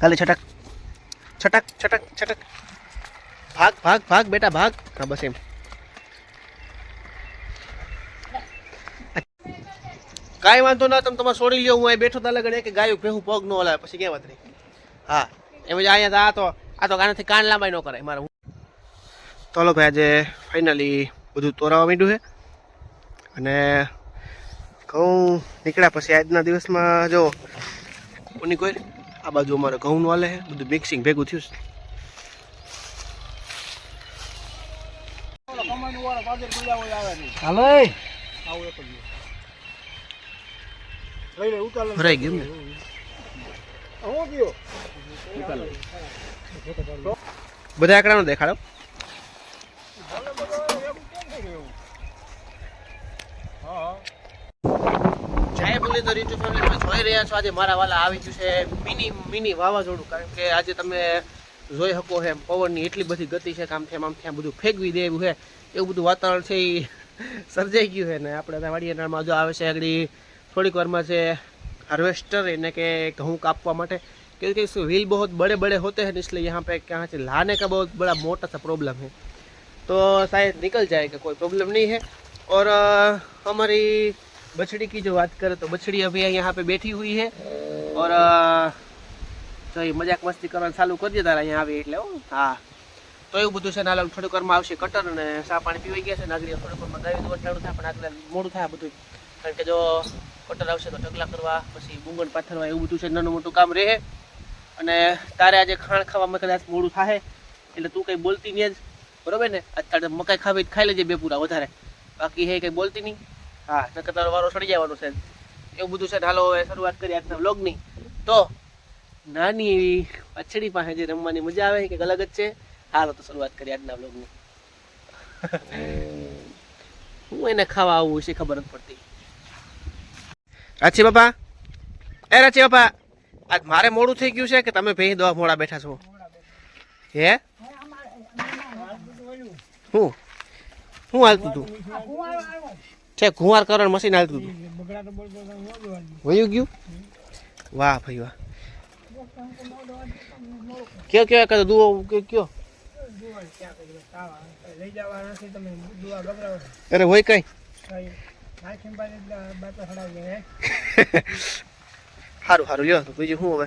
ખાલી છટક. છટક છટક છટક. ભાગ ભાગ ભાગ, બેટા, ભાગ. હા, બસ એમ. કાંઈ વાંધો ના, તમે તમારે છોડી લ્યો, હું અહીં બેઠો તા લગડે કે ગાયું ભેહું પગ ન હલાવે, પછી ક્યાં વાત રહી હા, એમ જ અહીંયા આ તો આ તો કાનાથી કાન લાંબાઈ ન કરાય, મારે તો ભાઈ, આજે ફાઇનલી બધું તોરાવા માંડ્યું છે. અને ઘઉં નીકળ્યા પછી આજના દિવસમાં જો કોની કોઈ આ બાજુ અમારે ઘઉંનું હાલે છે. બધું મિક્સિંગ ભેગું થયું છે. ભરાઈ ગયું ને બધા આંકડાનો દેખાડો. જય મુરલીધર યુટ્યુબ ફેમિલી તમે જોઈ રહ્યા છો આજે મારા વાલા આવી ગયું છે મિની મિની વાવાઝોડું કારણ કે આજે તમે જોઈ શકો એમ પવનની એટલી બધી ગતિ છે કે આમ થેમ આમ થેમ બધું ફેંકવી દે એવું છે એવું બધું વાતાવરણ છે એ સર્જાઈ ગયું છે ને આપણે ત્યાં વાડિયાનાળમાં જો આવે છે આગળ થોડીક વારમાં છે हार्वेस्टर यानी कि गेहूँ काटवा માટે क्योंकि इसके व्हील बहुत बड़े बड़े होते हैं इसलिए यहाँ पे क्या है लाने का बहुत बड़ा मोटा सा प्रॉब्लम है तो शायद निकल जाएगा कोई प्रॉब्लम नहीं है और अ, हमारी बछड़ी की जो बात करें तो बछड़ी अभी यहाँ पे बैठी हुई है और अ, તો એ મજાક મસ્તી કરવાનું ચાલુ કરી દીધા અહીંયા આવી એટલે હો. હા તો એવું બધું છે ને હાલ થોડીક વારમાં આવશે કટર અને ચા પાણી પીવાઈ ગયા છે ને આગળ થોડીક વારમાં ગાયું દોડ ઠાડું થાય પણ આગળ મોડું થાય આ બધું કારણ કે જો કટર આવશે તો ઢગલા કરવા પછી બુંગણ પાથરવા એવું બધું છે નાનું મોટું કામ રહે અને તારે આજે ખાણ ખાવામાં કદાચ મોડું થાય એટલે તું કંઈ બોલતી નહીં જ બરોબર ને અત્યારે મકાઈ ખાવી તો ખાઈ લેજે બે પૂરા વધારે બાકી હે કંઈ બોલતી નહીં હા નકર તારો વારો સડી જવાનો છે. એવું બધું છે ને હાલો હવે શરૂઆત કરી આજના વ્લોગની. તો નાની એવી પછડી પાસે જે રમવાની મજા આવે કે અલગ જ છે. હાલો તો શરૂઆત કરી આજના વ્લોગની. હું એને ખાવા આવું છે ખબર નથી પડતી. રાચી બાપા. એ રાચી બાપા આજ મારે મોડું થઈ ગયું છે કે તમે ભેહી દવા મોડા બેઠા છો? હે? હું શું હાલતું તું? છે કુંવાર કરણ મશીન હાલતું હતું. વયું ગયું? વાહ ભાઈ વાહ. કયો કયો કદો દુઓ કયો કયો? અરે હોય કઈ. હે સારું સારું લ્યો તો બીજું શું હવે?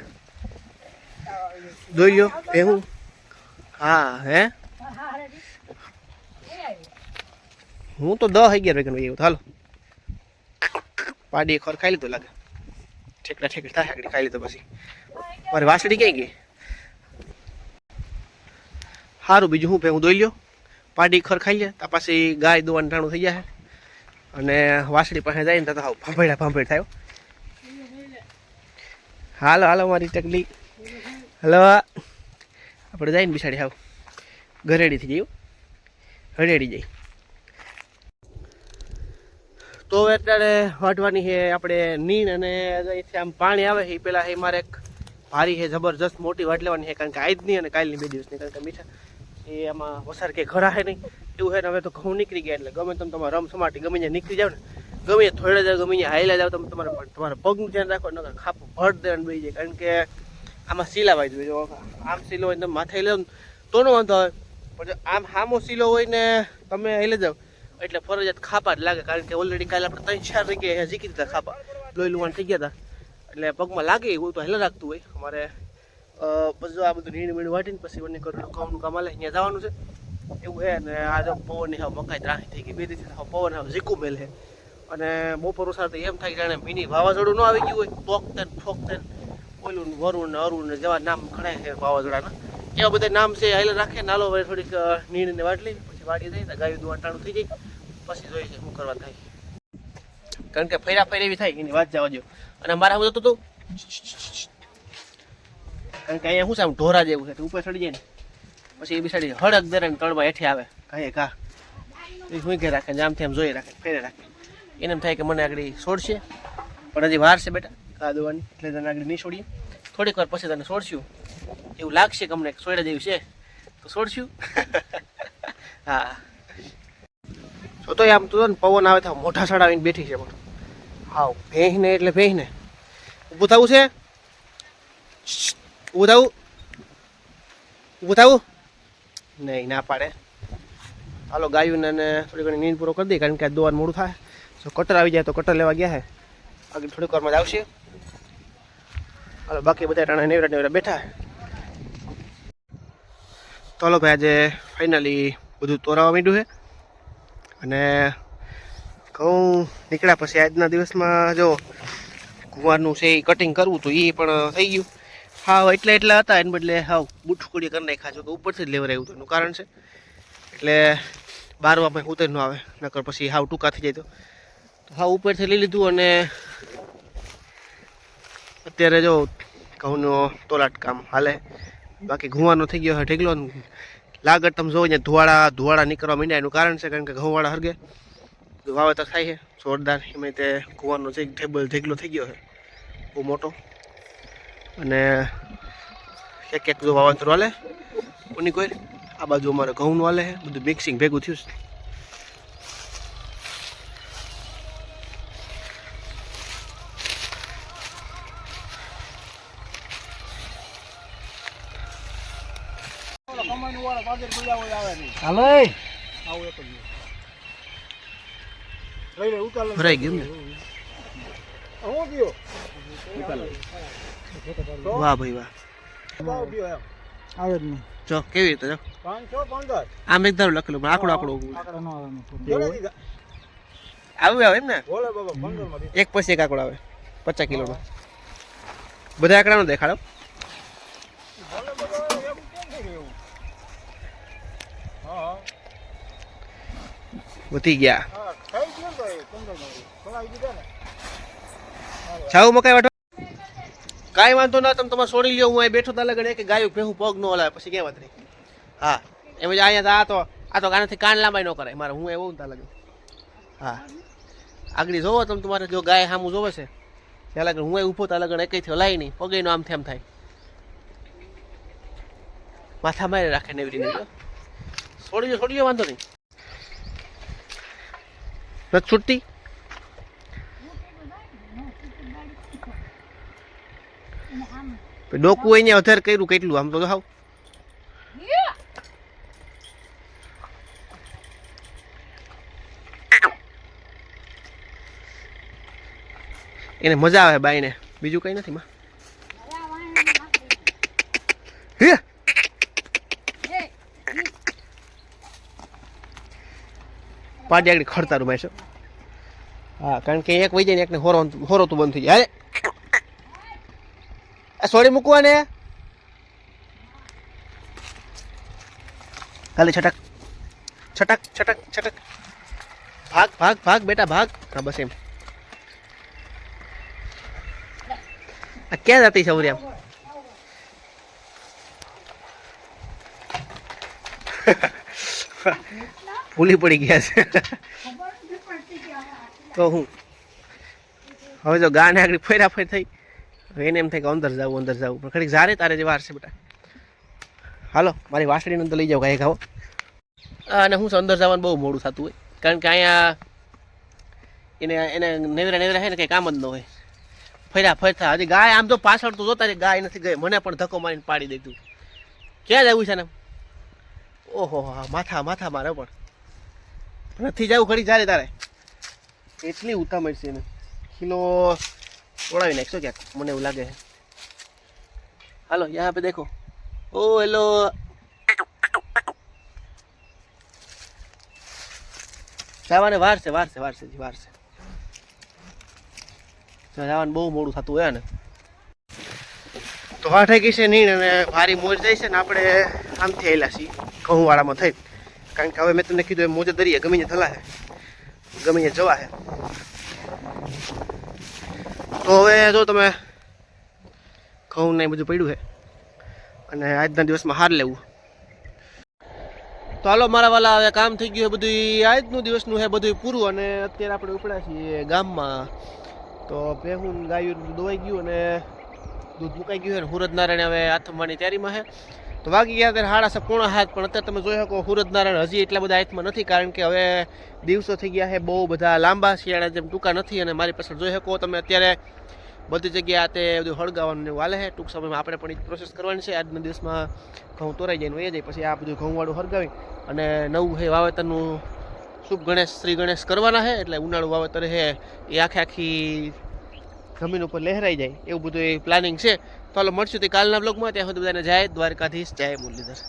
જોઈ લ્યો એ હું હા? હે હું તો દસ અગિયાર વાગ્યાનો આવ્યો હાલો. પાડી ખોર ખાઈ લીધું લાગે. ઠેકડા ઠેકડા થાય આગળ ખાઈ લીધું પછી. મારી વાસળી ક્યાં ગઈ? સારું બીજું શું હું દોઈ લ્યો. પાડી ખર ખાઈ લે, તો પછી ગાય દોવાનું ટાણું થઈ જાય અને વાસળી પાસે જાય ને તો હાવ ભાંભેડા ભાંભેડ થાય હાલો હાલો, મારી ટકલી. હલો આપણે જઈને બિસાડી હાવ. ઘરેડી થઈ જઈએ હરેડી જઈ. તો અત્યારે વાઢવાની છે આપણે નીણ અને આમ પાણી આવે એ પેલા એ મારે એક ભારી છે, જબરજસ્ત મોટી વાટ લેવાની છે, કારણ કે આજની અને કાલની બે દિવસની, કારણ કે મીઠા. એ આમાં વસાર કે ઘરા છે નહીં. એવું છે ને હવે તો ઘઉં નીકળી ગયા એટલે ગમે તમે તમારે રમ સમાટી ગમે ત્યાં નીકળી જાવ ને. ગમે થોડા જાવ ગમે હાઈલા જાવ, તમે તમારે તમારા પગનું ધ્યાન રાખો, નકર ખાપું ભટ દેવાનું બેસી જાય, કારણ કે આમાં સીલાવાઈ જોઈએ, જો આમ સીલો હોય તમે માથે લો ને તો નો વાંધો આવે. પણ જો આમ હામો સીલો હોય ને તમે લઈ જાવ. એટલે ફરજિયાત ખાપા જ લાગે, કારણ કે ઓલરેડી કાલે આપણે ત્રણ ચાર જગ્યાએ જીકી દીધા ખાપા. લોહી લુવાણ થઈ ગયા હતા એટલે પગમાં લાગે એવું તો હેલા રાખતું હોય. અમારે બધું આ બધું નીણ મીણ વાટીને પછી વન્ય કરું કામનું કામ હાલે, અહીંયા જવાનું છે. એવું છે ને આ જો પવનની હાવ મકાઈ ત્રાહી થઈ ગઈ. બે દિવસ પવન હાવ ઝીકું મેલ છે. અને બપોર સાથે એમ થાય જાણે મિની વાવાઝોડું ન આવી ગયું હોય. પોકતે ને ફોકતે ને ઓલું વરુણ અરુણ જેવા નામ ઘણા છે વાવાઝોડાના. એવા બધા નામ છે, હાલે રાખે નાલો વળી થોડીક નીણને વાટલી પછી વાડી જાય ગાયું દુવાટાણું થઈ જાય. પછી જોઈએ શું કરવા થાય. કારણ કે ફેરા ફેર એવી થાય એની વાત જવા દો અને મારા હું હતું કારણ કે અહીંયા શું છે આમ ઢોરા જેવું છે ઉપર ચડી જાય ને. પછી એ બિસાડી હળક દરે તળમાં હેઠે આવે. કાંઈ ઘા એ શું ઘે રાખે આમથી આમ જોઈ રાખે, ફેરે રાખે. એને એમ થાય કે મને આગળ છોડશે. પણ હજી વાર છે બેટા ઘા દોવાની? એટલે તને આગળ નહીં છોડીએ. થોડીક વાર પછી તને છોડશું. એવું લાગશે કે અમને સોયડા જેવું છે. તો છોડશું. હા. તો તો આમ તો ને પવન આવે તો મોઢા ચડાવીને બેઠી છે પણ. હાવ, ભેંસને એટલે ભેંસને. ઊભું થવું છે? ઊભું થવું? ઊભું થવું? નહીં, ના પાડે. હાલો ગાયું ને થોડી ઘણી નીંદ પૂરો કરી દઈએ કારણ કે આ દોવાનું મોડું થાય. જો કટર આવી જાય તો કટર લેવા ગયા હે. આગળ થોડીક વારમાં જ આવશે. હાલો, બાકી બધા ટાણા નેવરા નેવરા બેઠા તો હાલો ભાઈ, આજે ફાઇનલી બધું તોરાવા માંડ્યું છે અને ઘઉં નીકળ્યા પછી આજના દિવસમાં જો કુંવારનું છે એ કટિંગ કરવું તો એ પણ થઈ ગયું. હાવ એટલા એટલા હતા, એને બદલે હાવ બુટફુકડી કરી નાખ્યા છો કે ઉપરથી જ લેવરાયું હતું, એનું કારણ છે. એટલે બારવામાં ઉતર ન આવે, નકર પછી હાવ ટૂંકા થઈ જાય તો. તો હાવ ઉપરથી લઈ લીધું અને અત્યારે જો ઘઉંનો તોલાટ કામ હાલે. બાકી ઘુવાનો થઈ ગયો ઢેગલો લાગત તમે જોવો અહીંયા ધુવાડા ધુવાડા નીકળવા માંડ્યા, એનું કારણ છે કારણ કે ઘઉંવાળા હરગે. વાવેતર થાય છે, જોરદાર. એમાં તે કુવાનો જે ઢેબલ ઢેગલો થઈ ગયો છે, બહુ મોટો. અને એક એક જો વાવેતર વાલે. કોની કોઈ? આ બાજુ અમારે ઘઉંનું વાલે છે, બધું મિક્સિંગ ભેગું થયું છે. હાલો આવું એક જ નહીં. લઈ લે ઉતાર ભરાઈ ગયું ને? હું ગયો વાહ ભાઈ વાહ. ભાવ ગયો એમ આવે જ નહીં. જો કેવી રીતે જો? આમ એક ધારું લખેલું પણ આંકડો નો આવે એમ ને? એક પછી એક આંકડો આવે. પચાસ કિલોનો. બધા આંકડાનો દેખાડો બોલે બાબા એવું કેમ થઈ ગયું હા હા વધી ગયા. ને છાવ મકાઈ વાટો કાંઈ વાંધો ના તમે તમારે છોડી લ્યો હું અહીં બેઠો તા લગડે કે ગાયું ભેહું પગ ન હલાવે પછી ક્યાં વાત રહી? હા એમ જ અહીંયા તો આ તો આ તો આનાથી કાન લાંબાઈ ન કરાય. મારે હું એવું તા લગે હા. આગળ જોવો તમે તમારે જો ગાય સામું જોવે છે. ત્યાં લગન હું ઊભો તા લગડે એકઈથી હલાય નહીં. પગેનો આમ થેમ થાય. માથા મારી રાખે ને એવી રીતે છોડી દો છોડી દો વાંધો નહીં. નથી છૂટતી ડોકું અહીંયા વધારે કર્યું કેટલું? આમ તો હાવ. એને મજા આવે બાઈને બીજું કઈ નથી માં. હે? પાડી આગળ ખડતારું મારશો હા, કારણ કે એક વહી જાય ને એકને હોરો હોરો તો બંધ થઈ જાય. અરે સોરી મૂકવા ને ખાલી છટક. છટક છટક છટક. ભાગ ભાગ ભાગ, બેટા, ભાગ. હા, બસ એમ. આ ક્યાં જતી છે આમ ભૂલી પડી ગયા છે. તો હું. હવે જો ગાને આગળ ફેરા ફેર થઈ એને એમ થાય કે અંદર જાવું અંદર જાવું. પણ ખડીક જારે તારે જે વાર છે બેટા. હાલો, મારી વાસળીને અંદર લઈ જાઓ ગાય ખાઓ અને હું અંદર જવાનું બહુ મોડું થતું હોય. કારણ કે અહીંયા એને એને નેવરા નેવરા છે ને કંઈ કામ જ ન હોય. ફર્યા ફરતા હજી ગાય આમ તો પાછળ તો જોતા ગાય નથી ગઈ. મને પણ ધક્કો મારીને પાડી દીધું ક્યાં જવું છે ને ઓહો હા. માથા માથા મારે પણ. નથી જવું ખરી ચાલે તારે. એટલી ઉતામળ છે એને. કિલો ઓળાવી નાખશો ક્યાંક. મને એવું લાગે હાલો યહાં પે દેખો. ઓ, હેલો. જવાને વાર છે વાર છે વાર છે જવાનું બહુ મોડું થતું હોય ને તો થઈ ગઈ છે નીણ અને વારી મોજ જાય છે ને આપણે આમથી આવેલા છીએ, ઘઉંવાળામાં થઈ કારણ કે હવે મેં તમને કીધું એ મોજે દરિયે ગમે ત્યાં થલા છે ગમે જવા છે તો હવે જો તમે ઘઉં ને બધું પડ્યું છે અને આજના દિવસમાં હાર લેવું. તો હાલો, મારા વાલા, હવે કામ થઈ ગયું છે બધું આજનું દિવસનું છે બધું પૂરું અને અત્યારે આપણે ઉપડ્યા છીએ ગામમાં. તો ભેહું ગાયું દોવાઈ ગયું અને દૂધ મુકાઈ ગયું છે ને હુરદ નારાયણ હવે આથમવાની તૈયારીમાં છે તો વાગી ગયા ત્યારે સાડા સ પોણા હાથ પણ અત્યારે તમે જોઈ શકો સુરતનારાયણ હજી એટલા બધા હાથમાં નથી, કારણ કે હવે દિવસો થઈ ગયા છે, બહુ બધા લાંબા શિયાળા જેમ ટૂંકા નથી, અને મારી પાછળ જોઈ શકો તમે અત્યારે બધી જગ્યાએ તે બધું હળગાવાનું એવું હાલે છે. ટૂંક સમયમાં આપણે પણ એ પ્રોસેસ કરવાની છે. આજના દિવસમાં ઘઉં તોરાઈ જાય વહી જાય, પછી આ બધું ઘઉંવાળું હળગાવી અને નવું છે વાવેતરનું. શુભ ગણેશ, શ્રી ગણેશ કરવાના છે, એટલે ઉનાળું વાવેતર છે. એ આખે આખી જમીન ઉપર લહેરાઈ જાય, એવું બધું એ પ્લાનિંગ છે. તો હાલો મળશું તે કાલના બ્લોગમાં ત્યાં સુધી બધાને જાય દ્વારકાધીશ, જય મુરલીધર.